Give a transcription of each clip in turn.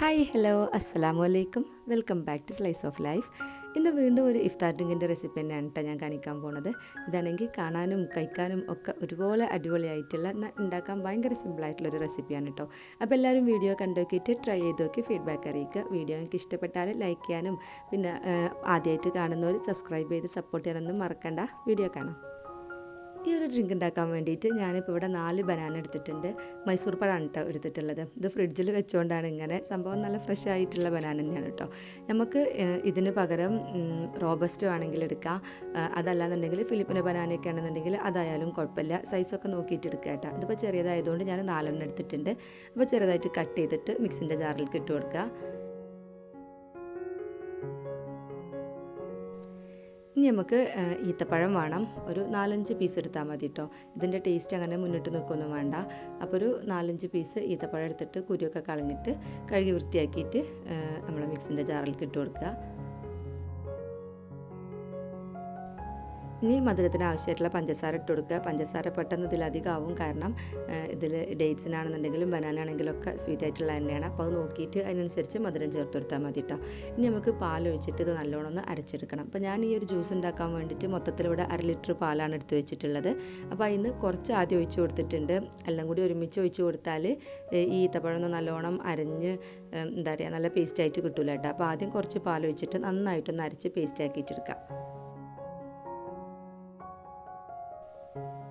Hi hello അസ്സലാമു അലൈക്കും welcome back to slice of life ഇന്ന് വീണ്ടും ഒരു ഇഫ്താർ ഡ്രിങ്കിന്റെ റെസിപ്പി തന്നെയാണ് കേട്ടോ ഞാൻ കാണിക്കാൻ പോണത്. ഇതാണെങ്കിൽ കാണാനും കഴിക്കാനും ഒക്കെ ഒരുപോലെ അടിപൊളിയായിട്ടുള്ള ഉണ്ടാക്കാൻ ഭയങ്കര സിമ്പിളായിട്ടുള്ളൊരു റെസിപ്പിയാണ് കേട്ടോ അപ്പോൾ എല്ലാവരും വീഡിയോ കണ്ടുനോക്കിയിട്ട് ട്രൈ ചെയ്ത് നോക്കി ഫീഡ്ബാക്ക് അറിയിക്കുക. വീഡിയോ നിങ്ങൾക്ക് ഇഷ്ടപ്പെട്ടാൽ ലൈക്ക് ചെയ്യാനും പിന്നെ ആദ്യമായിട്ട് കാണുന്നവർ സബ്സ്ക്രൈബ് ചെയ്ത് സപ്പോർട്ട് ചെയ്യാനൊന്നും മറക്കണ്ട. വീഡിയോ കാണാം. ഈ ഒരു ഡ്രിങ്ക് ഉണ്ടാക്കാൻ വേണ്ടിയിട്ട് ഞാനിപ്പോൾ ഇവിടെ നാല് ബനാന എടുത്തിട്ടുണ്ട്. മൈസൂർ പഴമാണ് കേട്ടോ എടുത്തിട്ടുള്ളത്. ഇത് ഫ്രിഡ്ജിൽ വെച്ചുകൊണ്ടാണ് ഇങ്ങനെ സംഭവം നല്ല ഫ്രഷ് ആയിട്ടുള്ള ബനാന തന്നെയാണ് കേട്ടോ നമുക്ക് ഇതിന് പകരം റോബസ്റ്റ് ആണെങ്കിൽ എടുക്കാം. അതല്ലാന്നുണ്ടെങ്കിൽ ഫിലിപ്പിന്റെ ബനാനയൊക്കെ ആണെന്നുണ്ടെങ്കിൽ അതായാലും കുഴപ്പമില്ല. സൈസൊക്കെ നോക്കിയിട്ട് എടുക്കുക കേട്ടോ ഇതിപ്പോൾ ചെറിയതായതുകൊണ്ട് ഞാൻ നാലെണ്ണം എടുത്തിട്ടുണ്ട്. അപ്പോൾ ചെറുതായിട്ട് കട്ട് ചെയ്തിട്ട് മിക്സിന്റെ ജാറിലേക്ക് ഇട്ട് കൊടുക്കുക ഇനി നമുക്ക് ഈത്തപ്പഴം വേണം. ഒരു നാലഞ്ച് പീസ് എടുത്താൽ മതി കേട്ടോ ഇതിന്റെ ടേസ്റ്റ് അങ്ങനെ മുന്നിട്ട് നിൽക്കൊന്നും വേണ്ട. അപ്പോൾ ഒരു നാലഞ്ച് പീസ് ഈത്തപ്പഴം എടുത്തിട്ട് കുരുവൊക്കെ കളഞ്ഞിട്ട് കഴുകി വൃത്തിയാക്കിയിട്ട് നമ്മൾ മിക്സിന്റെ ജാറിലേക്ക് ഇട്ട് കൊടുക്കുക. ഇനി മധുരത്തിന് ആവശ്യമായിട്ടുള്ള പഞ്ചസാര ഇട്ട് കൊടുക്കുക. പഞ്ചസാര പെട്ടെന്ന് ഇതിലധികം ആവും കാരണം ഇതിൽ ഡേറ്റ്സിനാണെന്നുണ്ടെങ്കിലും ബനാന ആണെങ്കിലും ഒക്കെ സ്വീറ്റ് ആയിട്ടുള്ള തന്നെയാണ് അപ്പോൾ അത് നോക്കിയിട്ട് അതിനനുസരിച്ച് മധുരം ചേർത്ത് കൊടുത്താൽ മതി കേട്ടോ ഇനി നമുക്ക് പാൽ ഒഴിച്ചിട്ട് ഇത് നല്ലോണം ഒന്ന് അരച്ചെടുക്കണം. അപ്പോൾ ഞാൻ ഈ ഒരു ജ്യൂസ് ഉണ്ടാക്കാൻ വേണ്ടിയിട്ട് മൊത്തത്തിൽ ഇവിടെ അര ലിറ്റർ പാലാണ് എടുത്ത് വെച്ചിട്ടുള്ളത്. അപ്പോൾ അതിന് കുറച്ച് ആദ്യം ഒഴിച്ച് കൊടുത്തിട്ടുണ്ട്. എല്ലാം കൂടി ഒരുമിച്ച് ഒഴിച്ച് കൊടുത്താൽ ഈ ഈത്തപ്പഴം നല്ലോണം അരഞ്ഞ് എന്താ പറയുക നല്ല പേസ്റ്റ് ആയിട്ട് കിട്ടൂല കേട്ടോ അപ്പോൾ ആദ്യം കുറച്ച് പാൽ ഒഴിച്ചിട്ട് നന്നായിട്ടൊന്ന് അരച്ച് പേസ്റ്റ്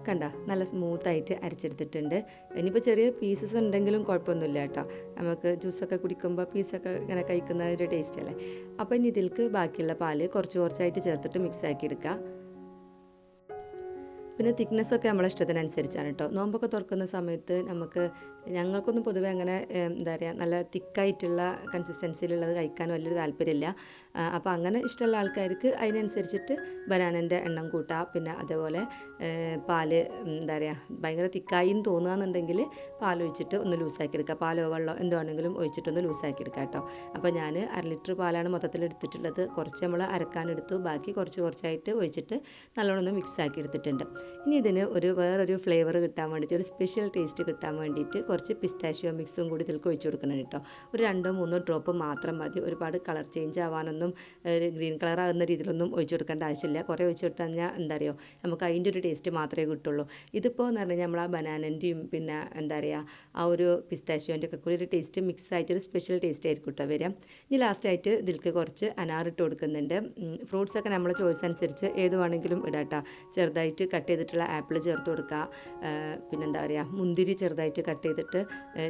കണ്ട നല്ല സ്മൂത്തായിട്ട് അരച്ചെടുത്തിട്ടുണ്ട്. ഇനിയിപ്പോൾ ചെറിയ പീസസ് ഉണ്ടെങ്കിലും കുഴപ്പമൊന്നുമില്ല കേട്ടോ. നമുക്ക് ജ്യൂസൊക്കെ കുടിക്കുമ്പോൾ പീസൊക്കെ ഇങ്ങനെ കഴിക്കുന്ന ഒരു ടേസ്റ്റ് അല്ലേ? അപ്പോൾ ഇനി ഇതിൽക്ക് ബാക്കിയുള്ള പാൽ കുറച്ച് കുറച്ചായിട്ട് ചേർത്തിട്ട് മിക്സ് ആക്കി എടുക്കുക പിന്നെ ഒക്കെ നമ്മളെ ഇഷ്ടത്തിനനുസരിച്ചാണ് കേട്ടോ നോമ്പൊക്കെ തുറക്കുന്ന സമയത്ത് നമുക്ക് ഞങ്ങൾക്കൊന്നും പൊതുവേ അങ്ങനെ എന്താ പറയുക നല്ല തിക്കായിട്ടുള്ള കൺസിസ്റ്റൻസിയിലുള്ളത് കഴിക്കാൻ വലിയൊരു താല്പര്യമില്ല. അപ്പോൾ അങ്ങനെ ഇഷ്ടമുള്ള ആൾക്കാർക്ക് അതിനനുസരിച്ചിട്ട് ബനാനന്റെ എണ്ണം കൂട്ടാം. പിന്നെ അതേപോലെ പാൽ എന്താ പറയുക ഭയങ്കര തിക്കായി തോന്നുകയെന്നുണ്ടെങ്കിൽ പാൽ ഒഴിച്ചിട്ട് ഒന്ന് ലൂസാക്കി എടുക്കുക. പാലോ വെള്ളമോ എന്താണെങ്കിലും ഒഴിച്ചിട്ടൊന്ന് ലൂസാക്കി എടുക്കുക കേട്ടോ അപ്പോൾ ഞാൻ അര ലിറ്റർ പാലാണ് മൊത്തത്തിൽ എടുത്തിട്ടുള്ളത്. കുറച്ച് നമ്മൾ അരക്കാനെടുത്തു ബാക്കി കുറച്ച് കുറച്ചായിട്ട് ഒഴിച്ചിട്ട് നല്ലോണം ഒന്ന് മിക്സ് ആക്കി എടുത്തിട്ടുണ്ട്. ഇനി ഇതിന് ഒരു വേറൊരു ഫ്ലേവർ കിട്ടാൻ വേണ്ടിയിട്ട് ഒരു സ്പെഷ്യൽ ടേസ്റ്റ് കിട്ടാൻ വേണ്ടിയിട്ട് കുറച്ച് പിസ്താഷ്യോ മിക്സും കൂടി ഇതിലേക്ക് ഒഴിച്ച് കൊടുക്കണം കേട്ടോ. ഒരു രണ്ടോ മൂന്നോ ഡ്രോപ്പ് മാത്രം മതി. ഒരുപാട് കളർ ചേഞ്ച് ആവാനൊന്നും ഒരു ഗ്രീൻ കളർ ആകുന്ന രീതിയിലൊന്നും ഒഴിച്ച് കൊടുക്കേണ്ട ആവശ്യമില്ല. കുറേ ഒഴിച്ച് കൊടുത്താൽ കഴിഞ്ഞാൽ എന്താ അറിയോ നമുക്ക് അതിന്റെ ഒരു ടേസ്റ്റ് മാത്രമേ കിട്ടുള്ളൂ. ഇതിപ്പോൾ എന്ന് പറഞ്ഞാൽ നമ്മൾ ആ ബനാനന്റെയും പിന്നെ എന്താ പറയുക ആ ഒരു പിസ്താഷ്യോന്റെ ഒക്കെ കൂടി ഒരു ടേസ്റ്റ് മിക്സ് ആയിട്ട് ഒരു സ്പെഷ്യൽ ടേസ്റ്റ് ആയിരിക്കും കേട്ടോ വരിക ഇനി ലാസ്റ്റായിട്ട് ഇതിലേക്ക് കുറച്ച് അനാറിട്ട് കൊടുക്കുന്നുണ്ട്. ഫ്രൂട്ട്സൊക്കെ നമ്മളെ ചോയ്സ് അനുസരിച്ച് ഏത് വേണമെങ്കിലും ഇടാം ചെറുതായിട്ട് കട്ട് ചെയ്തിട്ടുള്ള ആപ്പിൾ ചേർത്ത് കൊടുക്കുക. പിന്നെന്താ പറയുക മുന്തിരി ചെറുതായിട്ട് കട്ട് ചെയ്തിട്ട്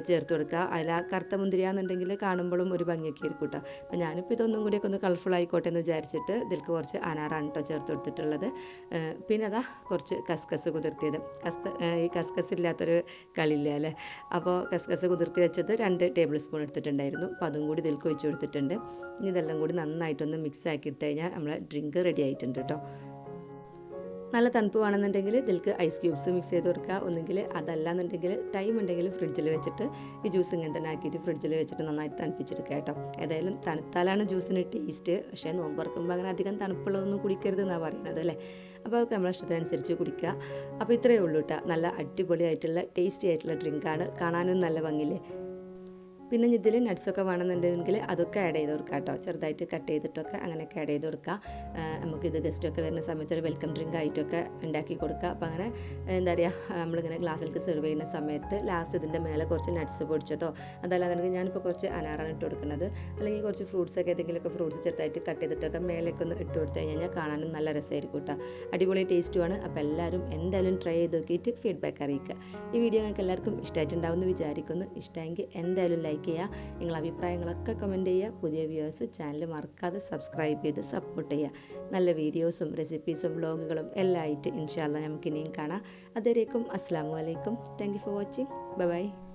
ചേർത്ത് കൊടുക്കുക. അതിൽ ആ കറുത്ത മുന്തിരിയാണെന്നുണ്ടെങ്കിൽ കാണുമ്പോഴും ഒരു ഭംഗിയൊക്കെ ആയിരിക്കും കേട്ടോ അപ്പോൾ ഞാനിപ്പോൾ ഇതൊന്നും കൂടിയൊക്കെ ഒന്ന് കളർഫുൾ ആയിക്കോട്ടെ എന്ന് വിചാരിച്ചിട്ട് ഇതിൽക്ക് കുറച്ച് അനാറാണ് കേട്ടോ ചേർത്ത് കൊടുത്തിട്ടുള്ളത്. പിന്നെ അതാ കുറച്ച് കസ്കസ് കുതിർത്തിയത്. കസ്ത ഈ കസ്കസ് ഇല്ലാത്തൊരു കളിയില്ല അല്ലേ? അപ്പോൾ കസ്കസ് കുതിർത്തി വെച്ചത് രണ്ട് ടേബിൾ സ്പൂൺ എടുത്തിട്ടുണ്ടായിരുന്നു. അപ്പോൾ അതും കൂടി ഇതിൽക്ക് ഒഴിച്ച് കൊടുത്തിട്ടുണ്ട്. ഇനി ഇതെല്ലാം കൂടി നന്നായിട്ടൊന്ന് മിക്സ് ആക്കി എടുത്തു കഴിഞ്ഞാൽ നമ്മളെ ഡ്രിങ്ക് റെഡി ആയിട്ടുണ്ട് കേട്ടോ നല്ല തണുപ്പ് വേണമെന്നുണ്ടെങ്കിൽ ഇതിൽക്ക് ഐസ് ക്യൂബ്സ് മിക്സ് ചെയ്ത് കൊടുക്കുക. ഒന്നെങ്കിൽ അതല്ലാന്നുണ്ടെങ്കിൽ ടൈം ഉണ്ടെങ്കിൽ ഫ്രിഡ്ജിൽ വെച്ചിട്ട് ഈ ജ്യൂസ് ഇങ്ങനെ തന്നെ ആക്കിയിട്ട് ഫ്രിഡ്ജിൽ വെച്ചിട്ട് നന്നായിട്ട് തണുപ്പിച്ചെടുക്കുക കേട്ടോ. ഏതായാലും തണുത്താലാണ് ജ്യൂസിന് ടേസ്റ്റ് പക്ഷേ നോമ്പ് തുറക്കുമ്പോൾ അങ്ങനെ അധികം തണുപ്പുള്ളതൊന്നും കുടിക്കരുത് എന്നാണ് പറയുന്നത് അല്ലേ? അപ്പോൾ അതൊക്കെ നമ്മളെ ഇഷ്ടത്തിനനുസരിച്ച് കുടിക്കുക. അപ്പോൾ ഇത്രയേ ഉള്ളൂ കേട്ടോ. നല്ല അടിപൊളിയായിട്ടുള്ള ടേസ്റ്റി ആയിട്ടുള്ള ഡ്രിങ്കാണ് കാണാനും നല്ല ഭംഗിയില്ലേ? പിന്നെ ഇതിൽ നട്ട്സൊക്കെ വേണമെന്നുണ്ടെങ്കിൽ അതൊക്കെ ആഡ് ചെയ്ത് കൊടുക്കുക കേട്ടോ. ചെറുതായിട്ട് കട്ട് ചെയ്തിട്ടൊക്കെ അങ്ങനെയൊക്കെ ആഡ് ചെയ്ത് കൊടുക്കുക നമുക്കിത് ഗസ്റ്റൊക്കെ വരുന്ന സമയത്ത് ഒരു വെൽക്കം ഡ്രിങ്ക് ആയിട്ടൊക്കെ ഉണ്ടാക്കി കൊടുക്കുക അപ്പോൾ അങ്ങനെ എന്താ പറയുക നമ്മളിങ്ങനെ ഗ്ലാസ്സിലേക്ക് സെർവ് ചെയ്യുന്ന സമയത്ത് ലാസ്റ്റ് ഇതിന്റെ മേലെ കുറച്ച് നട്ട്സ് പൊടിച്ചതോ അതല്ലാതെ എനിക്ക് ഞാനിപ്പോൾ കുറച്ച് അനാറാണ് ഇട്ട് കൊടുക്കുന്നത്. അല്ലെങ്കിൽ കുറച്ച് ഫ്രൂട്ട്സ് ഒക്കെ ഏതെങ്കിലുമൊക്കെ ഫ്രൂട്ട്സ് ചെറുതായിട്ട് കട്ട് ചെയ്തിട്ടൊക്കെ മേലേക്ക് ഒന്ന് ഇട്ട് കൊടുത്തു കഴിഞ്ഞാൽ കാണാനും നല്ല രസമായിരിക്കും കേട്ടോ. അടിപൊളി ടേസ്റ്റുമാണ് അപ്പോൾ എല്ലാവരും എന്തായാലും ട്രൈ ചെയ്ത് നോക്കിയിട്ട് ഫീഡ്ബാക്ക് അറിയിക്കുക. ഈ വീഡിയോ നിങ്ങൾക്ക് എല്ലാവർക്കും ഇഷ്ടമായിട്ടുണ്ടാവും എന്ന് വിചാരിക്കുന്നു. ഇഷ്ടമെങ്കിൽ എന്തായാലും ലൈക്ക് ചെയ്യുക നിങ്ങളുടെ അഭിപ്രായങ്ങളൊക്കെ കമന്റ് ചെയ്യുക. പുതിയ വ്യൂവേഴ്സ് ചാനൽ മറക്കാതെ സബ്സ്ക്രൈബ് ചെയ്ത് സപ്പോർട്ട് ചെയ്യുക. നല്ല വീഡിയോസും റെസിപ്പീസും വ്ളോഗുകളും എല്ലാം ആയിട്ട് ഇൻഷാല്ല നമുക്ക് ഇനിയും കാണാം. അതുവരേക്കും അസ്സാം വലൈക്കും thank you for watching bye